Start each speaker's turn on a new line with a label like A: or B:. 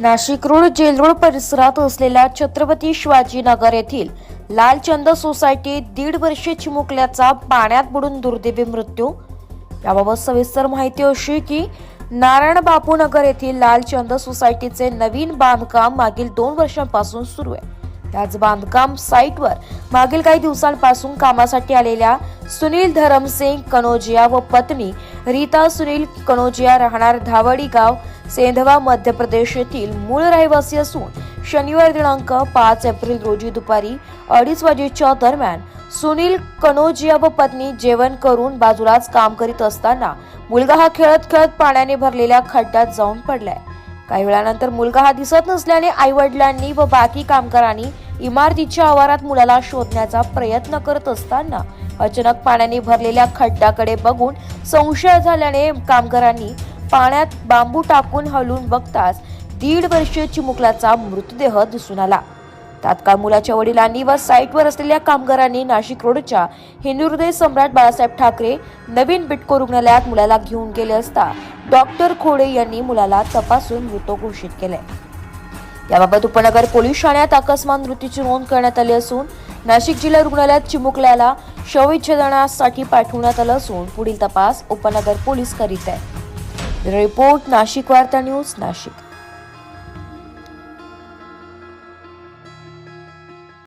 A: Nashik road Jail Road परिसरात असलेल्या छत्रपती शिवाजीनगर येथील लालचंद सोसायटीत दीड वर्षे चिमुकल्याचा पाण्यात बुडून दुर्दैवी मृत्यू. याबाबत सविस्तर माहिती अशी की नारायण बापू नगर येथील लालचंद सोसायटीचे नवीन बांधकाम मागील दोन वर्षांपासून सुरू आहे. त्याच बांधकाम साईटवर मागील काही दिवसांपासून कामासाठी आलेल्या सुनील धरमसिंग कनोजिया व पत्नी रीता सुनील कनोजिया राहणार धावडी गाव सेंधवा मध्य प्रदेश येथील मूळ रहिवासी असून शनिवार दिनांक पाच एप्रिल रोजी दुपारी अडीच वाजेच्या दरम्यान सुनील कनोजिया व पत्नी जेवण करून बाजूलाच काम करीत असताना मुलगा हा खेळत खेळत पाण्याने भरलेल्या खड्ड्यात जाऊन पडलाय. काही वेळानंतर मुलगा हा दिसत नसल्याने आई वडिलांनी व बाकी कामगारांनी इमारतीच्या आवारात मुलाला शोधण्याचा प्रयत्न करत असताना अचानक पाण्याने भरलेल्या खड्ड्याकडे बघून संशय झाल्याने कामगारांनी पाण्यात बांबू टाकून हलवून बघताच दीड वर्षीय चिमुकल्याचा मृतदेह दिसून आला. तात्काळ मुलाच्या वडिलांनी व साईटवर असलेल्या कामगारांनी नाशिक रोडच्या हिंदुहृदय सम्राट बाळासाहेब ठाकरे नवीन बिटको रुग्णालयात मुलाला घेऊन गेले असता डॉक्टर खोडे यांनी मुलाला तपासून मृत घोषित केले याबाबत उपनगर पोलीस ठाण्यात अकस्मात मृत्यूची नोंद करण्यात आली असून नाशिक जिल्हा रुग्णालयात चिमुकल्याला शवविच्छेदनासाठी पाठवण्यात आलं असून पुढील तपास उपनगर पोलीस करीत आहे रिपोर्ट नाशिक वार्ता न्यूज नाशिक.